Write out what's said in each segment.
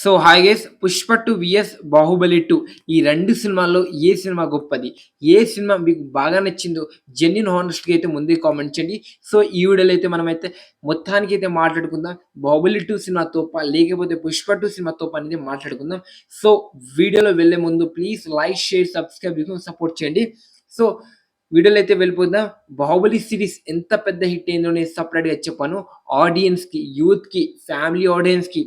So hi guys Pushpa two VS Baahubali two ఈ రెండు సినిమాల్లో ఏ సినిమా గొప్పది? ఏ సినిమా మీకు బాగా నచ్చిందో జెన్యున్ హానెస్ట్గా అయితే ముందే కామెంట్ చేయండి. సో ఈ వీడియోలో అయితే మనమైతే మొత్తానికి అయితే మాట్లాడుకుందాం. బాహుబలి టూ సినిమా తోప లేకపోతే పుష్ప టూ సినిమా తోప అనేది మాట్లాడుకుందాం. సో వీడియోలో వెళ్ళే ముందు please like share subscribe support చేయండి. సో వీడియోలో అయితే వెళ్ళిపోదాం. బాహుబలి సిరీస్ ఎంత పెద్ద హిట్ అయిందో నేను సపరేట్గా చెప్పాను. ఆడియన్స్కి యూత్కి ఫ్యామిలీ ఆడియన్స్కి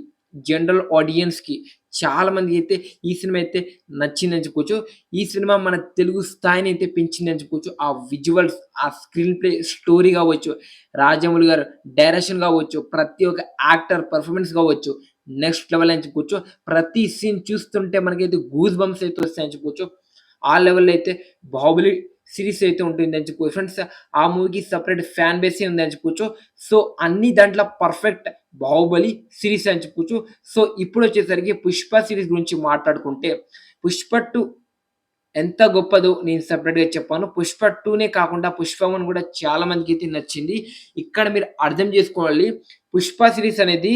జనరల్ ఆడియన్స్కి చాలా మంది అయితే ఈ సినిమా అయితే నచ్చిందని చెప్పుకోవచ్చు ఈ సినిమా మన తెలుగు స్థాయిని అయితే పెంచిందని చెప్పుకోవచ్చు ఆ విజువల్స్ ఆ స్క్రీన్ ప్లే స్టోరీ కావచ్చు రాజమౌళి గారు డైరెక్షన్ కావచ్చు ప్రతి ఒక్క యాక్టర్ పర్ఫార్మెన్స్ కావచ్చు నెక్స్ట్ లెవెల్ అని చెప్పుకోవచ్చు. ప్రతి సీన్ చూస్తుంటే మనకైతే గూస్ బంప్స్ అయితే వస్తాయని చెప్పుకోవచ్చు. ఆ లెవెల్లో అయితే బాహుబలి సిరీస్ అయితే ఉంటుంది అని చెప్పుకోవచ్చు. ఫ్రెండ్స్ ఆ మూవీకి సపరేట్ ఫ్యాన్ బేసే ఉంది అని చెప్పుకోవచ్చు. సో అన్ని దాంట్లో పర్ఫెక్ట్ బాహుబలి సిరీస్ అని చెప్పుకోవచ్చు. సో ఇప్పుడు వచ్చేసరికి పుష్ప సిరీస్ గురించి మాట్లాడుకుంటే పుష్ప టూ ఎంత గొప్పదో నేను సపరేట్గా చెప్పాను. పుష్ప టూనే కాకుండా పుష్ప వన్ కూడా చాలా మందికి అయితే నచ్చింది. ఇక్కడ మీరు అర్థం చేసుకోవాలి పుష్ప సిరీస్ అనేది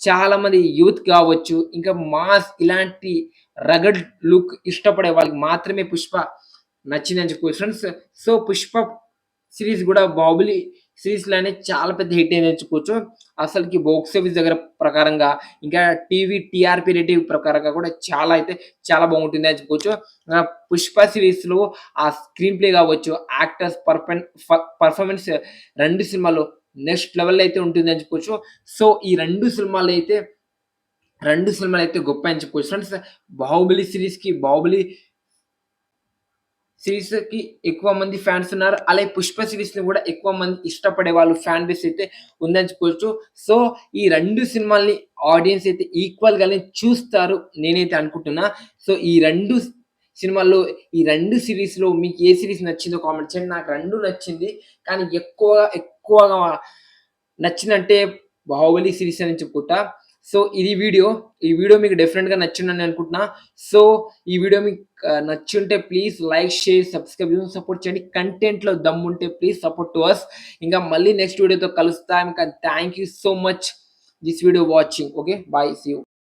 చాలా మంది యూత్ కావచ్చు ఇంకా మాస్ ఇలాంటి రగడ్ లుక్ ఇష్టపడే వాళ్ళకి మాత్రమే పుష్ప నచ్చిందని చెప్పుకోవచ్చు ఫ్రెండ్స్ సో పుష్ప సిరీస్ కూడా బాహుబలి సిరీస్లో అనేది చాలా పెద్ద హిట్ అయిందని చెప్పుకోవచ్చు అసలుకి బాక్స్ ఆఫీస్ దగ్గర ప్రకారంగా ఇంకా టీవీ టీఆర్పీ రేటింగ్ ప్రకారంగా కూడా చాలా అయితే చాలా బాగుంటుంది అని చెప్పుకోవచ్చు పుష్ప సిరీస్లో ఆ స్క్రీన్ ప్లే కావచ్చు యాక్టర్స్ పర్ఫెన్ పర్ఫార్మెన్స్ రెండు సినిమాలు నెక్స్ట్ లెవెల్ అయితే ఉంటుంది అని చెప్పుకోవచ్చు సో ఈ రెండు సినిమాలు అయితే రెండు సినిమాలు అయితే గొప్ప అని చెప్పుకోవచ్చు ఫ్రెండ్స్ బాహుబలి సిరీస్కి బాహుబలి సిరీస్కి ఎక్కువ మంది ఫ్యాన్స్ ఉన్నారు. అలాగే పుష్ప సిరీస్ని కూడా ఎక్కువ మంది ఇష్టపడే వాళ్ళు ఫ్యాన్ బేస్ అయితే ఉందని చెప్పుకోవచ్చు సో ఈ రెండు సినిమాల్ని ఆడియన్స్ అయితే ఈక్వల్ గానే చూస్తారు నేనైతే అనుకుంటున్నా. సో ఈ రెండు సినిమాల్లో ఈ రెండు సిరీస్లో మీకు ఏ సిరీస్ నచ్చిందో కామెంట్ చేయండి. నాకు రెండు నచ్చింది. కానీ ఎక్కువ ఎక్కువగా నచ్చిందంటే బాహుబలి సిరీస్ అని చెప్పుకుంటా. సో ఇది వీడియో. ఈ వీడియో మీకు డెఫినెట్గా నచ్చిందని అనుకుంటున్నా. సో ఈ వీడియో మీకు నచ్చుంటే please like share subscribe support చేయండి. కంటెంట్లో దమ్ముంటే ప్లీజ్ సపోర్ట్ టు అస్ ఇంకా మళ్ళీ నెక్స్ట్ వీడియోతో కలుస్తాం. ఇంకా thank you so much this video watching okay bye see you